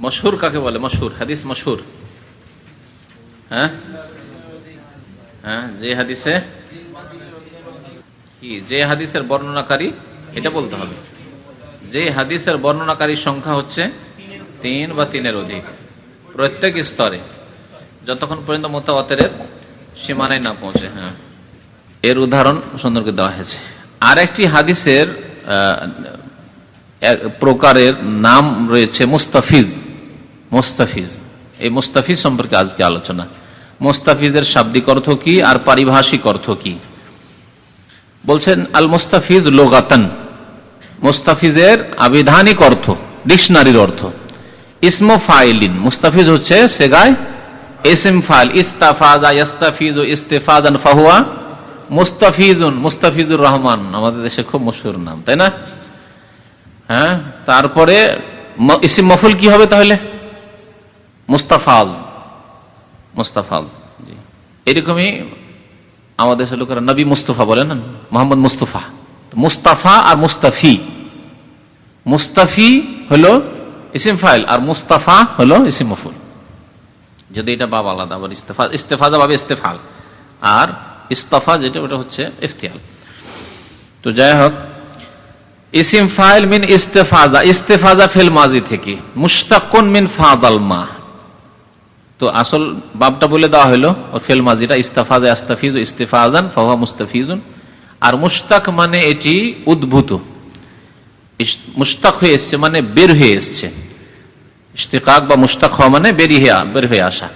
মশহুর কাকে বলে? মশহুর হাদিস মশহুর। হ্যাঁ? হ্যাঁ যে হাদিসে কি? যে হাদিসের বর্ণনাকারী, এটা বলতে হবে। যে হাদিসের বর্ণনাকারীর সংখ্যা হচ্ছে তিন বা তিনের অধিক। প্রত্যেক স্তরে। যতক্ষণ পর্যন্ত মোতাবাতের সীমানায় না পৌঁছে হ্যাঁ। এর উদাহরণ সুন্দর করে দেওয়া হয়েছে। আর একটি হাদিসের প্রকারের নাম রয়েছে মুস্তাফিজ। মুস্তাফিজ। এই মুস্তাফিজ সম্পর্কে আজকে আলোচনা। মুস্তাফিজের শাব্দিক অর্থ কি? আর পারিভাষিক অর্থ কি? বলছেন আল মুস্তাফিজ লোগাতান। মুস্তাফিজের আবিধানিক অর্থ, ডিকশনারির অর্থ। ইসমো ফাইলিন। মুস্তাফিজ হচ্ছে সেগায় ইসিম ফাইল, ইস্তাফাজা ইস্তাফিজ ও ইস্তেফাজান, ফাহুয়া। মুস্তাফিজুন, মুস্তাফিজুর রহমান। আমাদের দেশে খুব মশহুর নাম, তাই না? হ্যাঁ তারপরে ইসিম মফুল কি হবে তাহলে? মুস্তাফাজ। মুস্তাফাজ, জি। এরকমই আমাদের দেশের লোকেরা নবী মুস্তফা বলেন না? মোহাম্মদ মুস্তফা। মুস্তাফা আর মুস্তাফি। মুস্তাফি হলো ইসিম ফাইল আর মুস্তাফা হলো ইসিম যদি এটা বাবা আলাদা, আবার ইস্তেফা, ইস্তেফাজা ভাবে ইস্তেফাল। আর ইস্তফা যেটা, ওটা হচ্ছে ইফতিয়াল। তো যাই হোক, ইসিম ফাইল মিন ইস্তেফাজা ইস্তেফাজা ফিল মাজি থেকে। মুস্তাকুন মিন ফাদাল মা। তো আসল বাবটা বলে দেওয়া হলো, ওর ফেল মাজিটা ইস্তাফাজা আস্তাফিজ ইস্তেফাজান ফাহা মুস্তাফিজুন। আর মুস্তাক মানে এটি উদ্ভূত। মুস্তাক হয়ে এসছে মানে বের হয়ে এসছে। ইস্তেকাক বা মুস্তাক হওয়া মানে বেরিয়ে বের হয়ে আসা।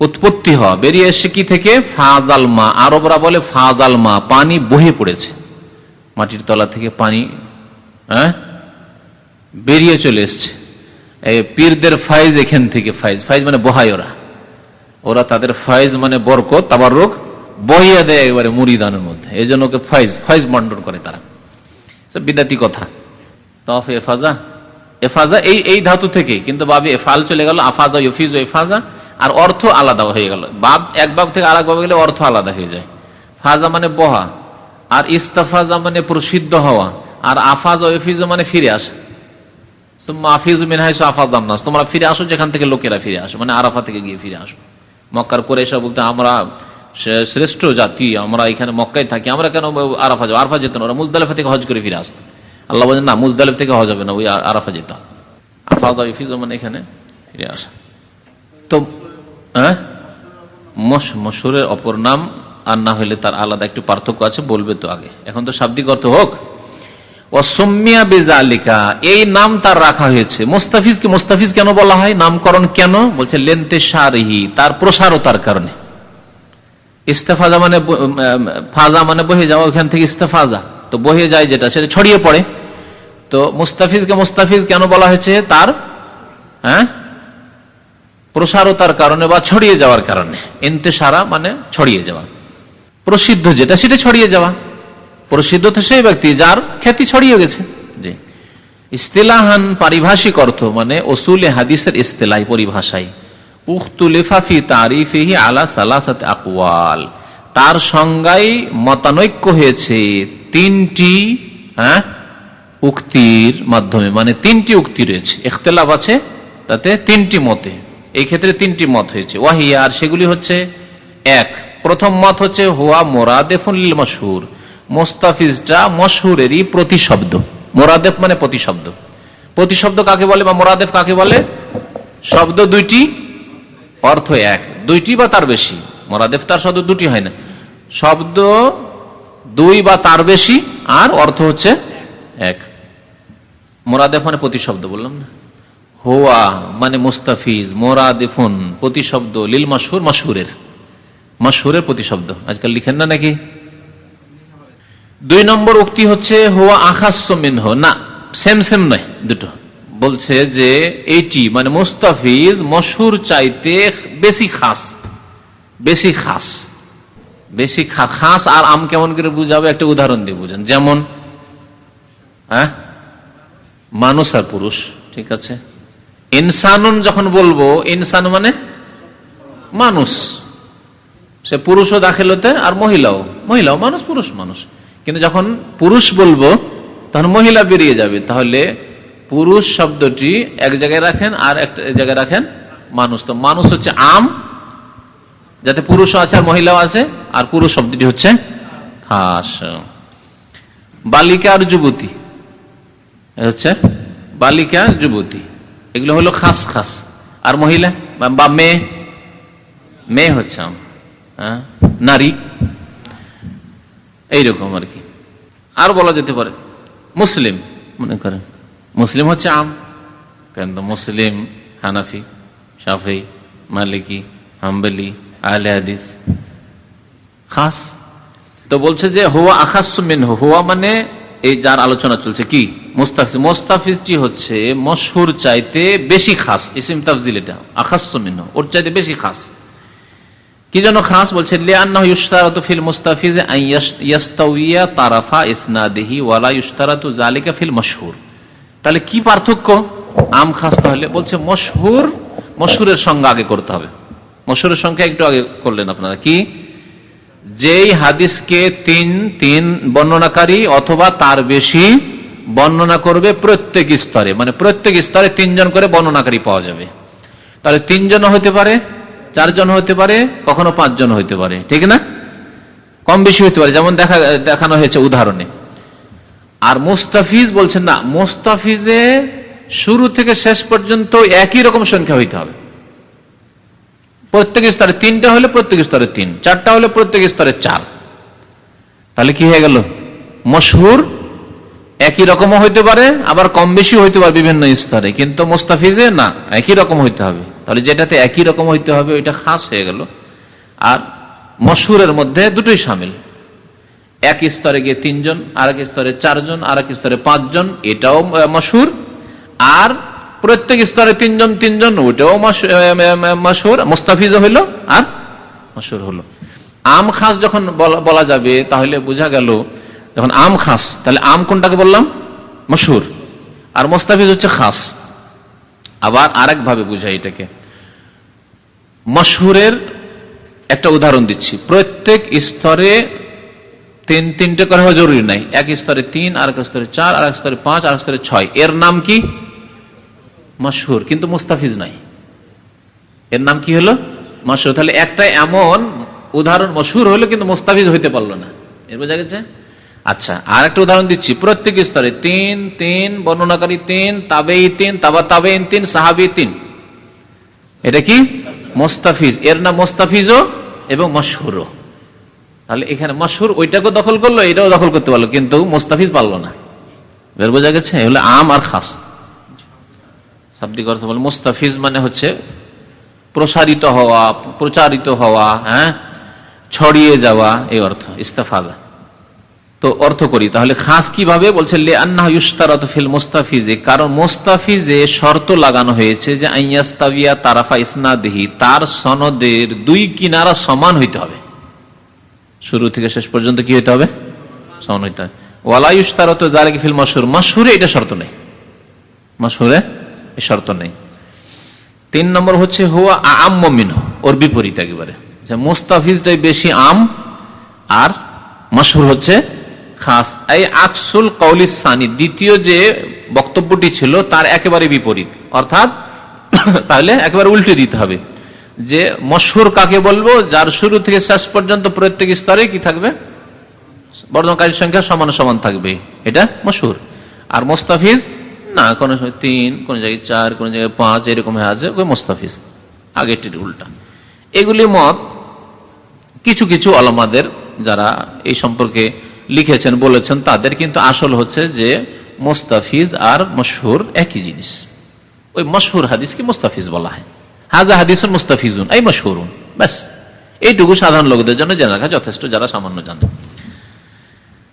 উৎপত্তি হওয়া। বেরিয়ে এসছে কি থেকে? ফাজাল মা। আরবরা বলে ফাজাল মা। পানি বহে পড়েছে। মাটির তলা থেকে পানি হ্যাঁ? বেরিয়ে চলে এসছে। পীরদের ফাইজ এখান থেকে ফাইজ ফাইজ মানে বহাই ওরা। ওরা তাদের ফাইজ মানে বরকত তাবার রোগ বহিয়া দেয় একেবারে মুড়িদানের মধ্যে। এই জন্য ওকে ফাইজ ফাইজ বন্টন করে তারা। বিদাতি কথা। তফ এফাজা। এফাজা এই এই ধাতু থেকে কিন্তু বাবে এফাল চলে গেল, আফাজা ইফিজ এফাজা। আর অর্থ আলাদা হয়ে গেল। বাব এক বাব থেকে আরেক বাব গেলে অর্থ আলাদা হয়ে যায়। ফাজা মানে বহা। আর ইস্তাফাজা মানে প্রসিদ্ধ হওয়া। আর আফাজ ও এফিজ মানে ফিরে আসা। তোমরা ফিরে আসো যেখান থেকে লোকেরা ফিরে আসো মানে আরাফা থেকে গিয়ে ফিরে আসো। মক্কার করে এসে বলতে, আমরা শ্রেষ্ঠ জাতি, আমরা এখানে মক্কায় থাকি, আমরা কেন আরাফা যাব? আরাফা যেত না, ওরা মুজদালিফা থেকে হজ করে ফিরে আসতো। আল্লাহ বলেন, না, মুজদালিফ থেকে হজ হবে না, ওই আরাফা যেত। আফাজা মানে এখানে ফিরে আসা। তো হ্যাঁ? মশুরের অপর নাম আর না হলে তার আলাদা একটু পার্থক্য আছে, বলবে তো আগে। এখন তো শাব্দিক অর্থ হোক অসমিয়া বেজালিকা, এই নাম তার রাখা হয়েছে। মুস্তাফিজকে মুস্তাফিজ কেন বলা হয়? নামকরণ কেন? বলছে, লেনতে সারহি, তার প্রসারতার কারণে। ইস্তেফাজা মানে ফাজা মানে বহে যাওয়া, ওখান থেকে ইস্তেফাজা। তো বহে যায় যেটা, সেটা ছড়িয়ে পড়ে। তো মুস্তাফিজকে মুস্তাফিজ কেন বলা হয়েছে? তার হ্যাঁ? প্রসারতার কারণে বা ছড়িয়ে যাওয়ার কারণে। ইন্তেসারা মানে ছড়িয়ে যাওয়া। প্রসিদ্ধ যেটা, সেটা ছড়িয়ে যাওয়া। প্রসিদ্ধ তো সেই ব্যক্তি যার খ্যাতি ছড়িয়ে গেছে। জি। ইস্তেলাহান পারিভাষিক অর্থ মানে ওসুলে হাদিসের ইস্তেলাই পরিভাষায়। উখতুলিফাফি তারিফেহি আলা সালাসাত আকওয়াল। তার সংজ্ঞায় মতানৈক্য হয়েছে তিনটি হ্যাঁ? উক্তির মাধ্যমে মানে তিনটি উক্তি রয়েছে। ইখতলাফ আছে তাতে তিনটি মতে। এই ক্ষেত্রে তিনটি মত হয়েছে। ওয়াহিয়া আর সেগুলি হচ্ছে এক। প্রথম মত হচ্ছে হুয়া মোরাদেফুল মশহুর। মোস্তাফিজটা মশহুরেরই প্রতিশব্দ। মোরাদেফ মানে প্রতিশব্দ। প্রতিশব্দ কাকে বলে বা মোরাদেফ কাকে বলে? শব্দ দুইটি, অর্থ এক। দুইটি বা তার বেশি? মোরাদেফ তার শব্দ দুটি হয় না। শব্দ দুই বা তার বেশি, আর অর্থ হচ্ছে এক। মোরাদেফ মানে প্রতিশব্দ, বললাম না। হোয়া মানে মুস্তাফিজ, মোরাদেফুন, প্রতিশব্দ, লিল মাসুর মাসুরের মাসহুরের প্রতিশব্দ। আজকাল লিখেন না নাকি? দুই নম্বর উক্তি হচ্ছে, হোয়া আখাস্য মিনহ। না সেম সেম নয়, দুটো। বলছে যে, এইটি মানে মুস্তাফিজ মশহুর চাইতে বেশি খাস বেশি খাস বেশি খাস, আর আম কেমন করে বুঝাবে? একটা উদাহরণ দিয়ে বুঝেন। যেমন হ্যাঁ মানুষ আর পুরুষ, ঠিক আছে? ইনসানুন যখন বলব, ইনসান মানে মানুষ। সে পুরুষও দাখিল হতে আর মহিলাও। মহিলাও মানুষ, পুরুষ মানুষ। কিন্তু যখন পুরুষ বলব, তখন মহিলা বেরিয়ে যাবে। তাহলে পুরুষ শব্দটি এক জায়গায় রাখেন আর একটা জায়গায় রাখেন মানুষ। তো মানুষ হচ্ছে আম, যাতে পুরুষও আছে আর মহিলাও আছে, আর পুরুষ শব্দটি হচ্ছে খাস বালিকা আর যুবতী হচ্ছে বালিকা যুবতী। এগুলো হলো খাস খাস। আর মহিলা বা- বা মেয়ে মেয়ে হচ্ছে আম হ্যাঁ? নারী। এইরকম আর কি। আর বলা যেতে পারে, মুসলিম, মনে করেন। মুসলিম হচ্ছে আম, কেন মুসলিম, হানাফি, শাফি, মালিকি, হাম্বলি, আহলে হাদিস, খাস। তো বলছে যে, হুয়া আখাসমিন হুয়া মানে এই যার আলোচনা চলছে কি? মোস্তাফিজ। মোস্তাফিজটি হচ্ছে মশহুর চাইতে বেশি খাস। ইসিম তাফজিল এটা। আখাসমিন ওর চাইতে বেশি খাস। কি যেন খাস বলছে, লিআন্নাহু ইশতারাতু ফিল মুস্তাফিজ আন ইয়াস- ইয়াস্তাউইয়া তারাফা ইসনাদিহি ওয়ালা তাহলে কি পার্থক্য? আম খাস তাহলে, বলছে মশহুর, মশহুরের সংজ্ঞা আগে করতে হবে। মশহুরের সংখ্যা একটু আগে করলেন আপনারা। কি? যেই হাদিসকে তিন তিন বর্ণনাকারী অথবা তার বেশি বর্ণনা করবে প্রত্যেক স্তরে মানে প্রত্যেক স্তরে তিনজন করে বর্ণনাকারী পাওয়া যাবে। তাহলে তিনজন হতে পারে চারজন হতে পারে, কখনো পাঁচজন হতে পারে, ঠিক না? কম বেশি হতে পারে, যেমন দেখা, দেখানো হয়েছে উদাহরণে। আর মুস্তাফিজ বলছেন, না, মুস্তাফিজে শুরু থেকে শেষ পর্যন্ত একই রকম সংখ্যা হইতে হবে। প্রত্যেক স্তরে তিনটা হলে প্রত্যেক স্তরে তিন, চারটা হলে প্রত্যেক স্তরে চার। তাহলে কি হয়ে গেল? মশহুর একই রকমও হইতে পারে, আবার কম বেশি হইতে পারে বিভিন্ন স্তরে, কিন্তু মোস্তাফিজে না, একই রকম হইতে হবে। তাহলে যেটাতে একই রকম হইতে হবে, ওইটা খাস হয়ে গেল। আর মশহুরের মধ্যে দুটোই সামিল। এক স্তরে গিয়ে তিনজন আর এক স্তরে চারজন আর এক স্তরে পাঁচজন, এটাও মশহুর। আর প্রত্যেক স্তরে তিনজন তিনজন ওটাও মশুর মুস্তাফিজও হইল আর মশুর হলো। আম খাস যখন বলা- যাবে, তাহলে বোঝা গেল, যখন আম খাস, তাহলে আম কোনটাকে বললাম? মশহুর। আর মোস্তাফিজ হচ্ছে খাস। আবার আরেক ভাবে বুঝাই এটাকে। মশহুরের একটা উদাহরণ দিচ্ছি। প্রত্যেক স্তরে তিন, তিনটে করে হওয়া জরুরি নাই। এক স্তরে তিন আর এক স্তরে চার আর এক স্তরে পাঁচ আর এক স্তরে ছয়। এর নাম কি? মশহুর, কিন্তু মুস্তাফিজ নাই। এর নাম কি হলো? মশহুর। তাহলে একটা এমন উদাহরণ মশহুর হলো, কিন্তু মুস্তাফিজ হইতে পারল না। এর বোঝা গেছে? আচ্ছা আর একটা উদাহরণ দিচ্ছি। প্রত্যেক স্তরে তিন তিন, বর্ণনাকারী তিন তাবেই তিন, তাবা তাবেইন তিন, সাহাবি তিন। এটা কি? মোস্তাফিজ। এর নাম মোস্তাফিজও এবং মশহুরও। তাহলে এখানে মশহুর ওইটাকেও দখল করল, এটাও দখল করতে পারল, কিন্তু মোস্তাফিজ পারল না। বের বোঝা গেছে এগুলো আম আর খাস। শাব্দিক অর্থ বলে মুস্তাফিজ মানে হচ্ছে প্রসারিত হওয়া, প্রচারিত হওয়া হ্যাঁ ছড়িয়ে যাওয়া, এই অর্থ, ইস্তাফাজা। তো অর্থ করি। তাহলে খাস কীভাবে? বলছে লে আন্না ইউস্তারাত ফিল মুস্তাফিজে। কারণ মুস্তাফিজে শর্ত লাগানো হয়েছে যে, আইয়াস্তাবিয়া তারাফা ইসনাদিহি, তার সনদের দুই কিনারা সমান হইতে হবে। শুরু থেকে শেষ পর্যন্ত কি হইতে হবে? সমান হইতে হবে। ওয়ালা ইউস্তারাত জারিক ফিল মশহুর। মশহুরে এটা শর্ত নেই। এই শর্ত নেই। তিন নম্বর হচ্ছে, হুয়া আম মিন ওর বিপরীত একেবারে। মুস্তাফিজটাই বেশি আম, আর মশহুর হচ্ছে খাস, এই আকসুল কৌলিস সানি, দ্বিতীয় যে বক্তব্যটি ছিল, তার একেবারে বিপরীত। অর্থাৎ, তাহলে একেবারে উল্টে দিতে হবে। যে মশহুর কাকে বলব? যার শুরু থেকে শেষ পর্যন্ত প্রত্যেক স্তরে কি থাকবে? বর্ণকারীর সংখ্যা সমান সমান থাকবে। এটা মশহুর। আর মোস্তাফিজ? না, কোন সময় তিন, কোন জায়গায় চার, কোন জায়গায় পাঁচ, এরকম আছে ওই মোস্তাফিজ। আগেরটির উল্টা। এগুলি মত কিছু কিছু আলমাদের যারা এই সম্পর্কে লিখেছেন, বলেছেন, তাদের কিন্তু আসল হচ্ছে যে মোস্তাফিজ আর মশহুর একই জিনিস। ওই মশহুর হাদিসকে মোস্তাফিজ বলা হয়। হাজা হাদিসুন মুস্তাফিজুন, এই মশহুরুন, ব্যাস। এইটুকু সাধারণ লোকদের জন্য জানা রাখা যথেষ্ট, যারা সামান্য জানে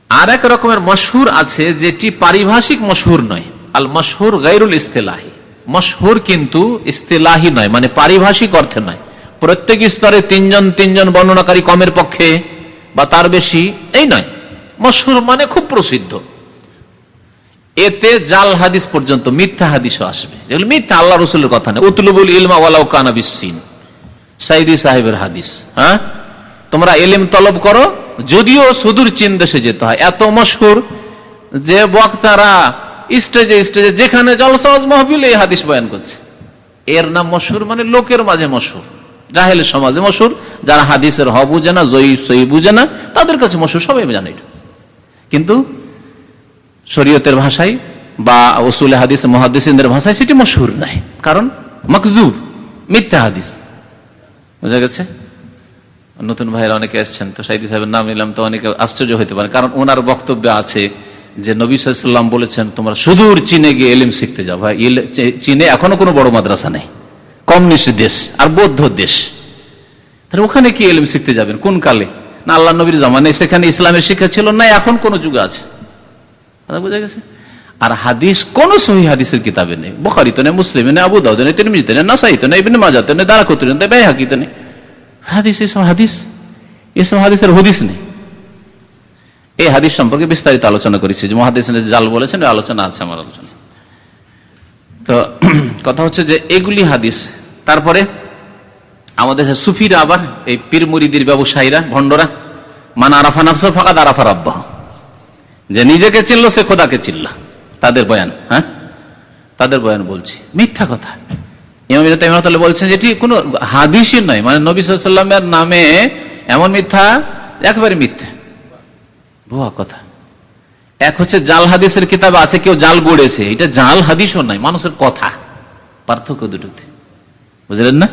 আর এক রকমের মশহুর আছে, যেটি পারিভাষিক মশহুর নয়। আল মশহুর গাইরুল ইস্তেলাহি। মশহুর কিন্তু ইস্তেলাহি নয় মানে পারিভাষিক অর্থে নয়। প্রত্যেক স্তরে তিনজন তিনজন বর্ণনাকারী কমের পক্ষে, বা তার বেশি, এই নয়। মশহুর মানে খুব প্রসিদ্ধ। এতে জাল হাদিস পর্যন্ত মিথ্যা হাদিসও আসবে। যেগুলো মিথ্যা আল্লাহ রসুলের কথা নেই উতলুবুল ইলমা ওয়ালাউ কানাবিসিন সাইদি সাহেবের হাদিস হ্যাঁ? তোমরা এলিম তলব করো, যদিও সুদূর চীন দেশে যেতে হয়। এত মশহুর যে বক্তারা স্টেজে স্টেজে যেখানে জলসাজ মহবিল এই হাদিস বয়ান করছে। এর নাম মশহুর মানে লোকের মাঝে মশহুর। জাহেল সমাজে মশহুর। যারা হাদিসের হ বুঝে না জয়ী সই বুঝে না, তাদের কাছে মশহুর সবাই জানে এটা। কিন্তু শরীয়তের ভাষায় বা ওসুল হাদিস মহাদিসদের ভাষায় সেটি মশহুর নাই। কারণ মকজুব, মিথ্যা হাদিস। বোঝা গেছে? নতুন ভাইয়েরা অনেকে এসছেন, তো সাইদি সাহেবের নাম নিলাম তো অনেকে আশ্চর্য হতে পারে কারণ ওনার বক্তব্য আছে যে নবী সাল্লাম বলেছেন, তোমরা সুদূর চীনে গিয়ে এলিম শিখতে যাও। ভাই চীনে এখনও কোনো বড় মাদ্রাসা নেই। কমিউনিস্ট দেশ, আর বৌদ্ধ দেশ। তাহলে ওখানে কি এলিম শিখতে যাবেন? কোন কালে? না আল্লাহ নবীর জামানে সেখানে ইসলামের শিক্ষা ছিল না, এখন কোন যুগ আছে। বোঝা গেছে? আর হাদিস, কোন সহি হাদিসের কিতাবে নেই। বোখারিতে নেই, মুসলিমে নেই, আবু দাউদে নেই, তিরমিজিতে নেই, নাসাইতে নেই মাজাতে নেই দারাকুতুরে নেই, বাইহাকিতে নেই। হাদিস এসব হাদিস? এসব হাদিসের হদিস নেই। এই হাদিস সম্পর্কে বিস্তারিত আলোচনা করেছি। যে মহাদিস জাল বলেছেন আলোচনা আছে আমার আলোচনা তো, কথা হচ্ছে যে এগুলি হাদিস, তারপরে আমাদের সুফিরা আবার এই পীর মুরিদির ব্যবসায়ীরা, ভণ্ডরা, মান আরাফা নাফসা ফাঁকা আরাফা রাব্বাহ। যে নিজেকে চিনল, সে খোদাকে চিনল। তাদের বয়ান হ্যাঁ? তাদের বয়ান বলছি। মিথ্যা কথা। ইমাম তাইমিয়া বলছেন যেটি কোনো হাদিসই নয়। মানে নবী সাল্লামের নামে এমন মিথ্যা, একেবারে মিথ্যা। ভুয়া কথা। এক হচ্ছে জাল হাদিসের কিতাব আছে, কেউ জাল গড়েছে। এটা জাল হাদিসও নয়, মানুষের কথা। পার্থক্য দুটোতে। বুঝলেন না?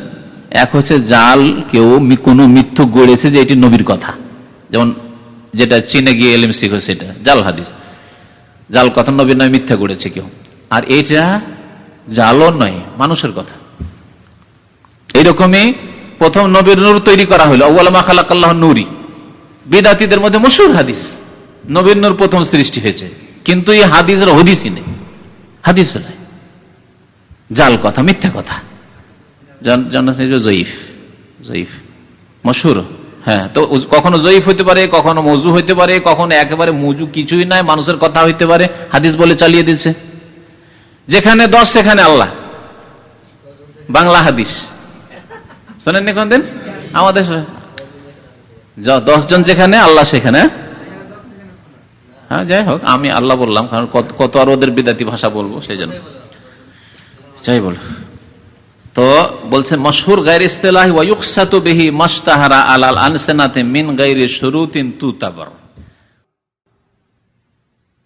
এক হচ্ছে জাল কেউ কোনো মিথ্য গড়েছে যে এটি নবীর কথা। যেমন যেটা চীনে গিয়ে এলিম শিখো সেটা, জাল হাদিস। জাল কথা নবীর নয়, মিথ্যা গড়েছে কেউ। আর এটা জালও নয়, মানুষের কথা। এইরকমই প্রথম নবীর নূর তৈরি করা হলো। আউ্লামা নুরি। বেদাতিদের মধ্যে মশুর হাদিস। নবীর নূর প্রথম সৃষ্টি হয়েছে। কিন্তু এই হাদিসের হদিসই নেই। হাদিস নাই। জাল কথা, মিথ্যা কথা। জন- জন- জয়ীফ জয়ীফ। মশুর হ্যাঁ তো কখনো জয়ীফ হইতে পারে, কখনো মজু হইতে পারে, কখনো একেবারে মজু কিছুই নাই, মানুষের কথা হইতে পারে, হাদিস বলে চালিয়ে দিচ্ছে যেখানে দশ, সেখানে আল্লাহ। বাংলা হাদিস। শোনেননি কোনদিন? আমাদের দশ জন যেখানে, আল্লাহ সেখানে। হ্যাঁ যাই হোক, আমি আল্লাহ বললাম, কারণ কত- কত আর ওদের বিদাতি ভাষা বলব, সেই জন্য। যাই বল। তো বলছে মশহুর গায়ের ইস্তেলাহি ওয়ায়ুকসাতু বেহি মাস্তাহারা আলাল আনসেনাতে মিন গায়রি শুরুতিন তুতাবার।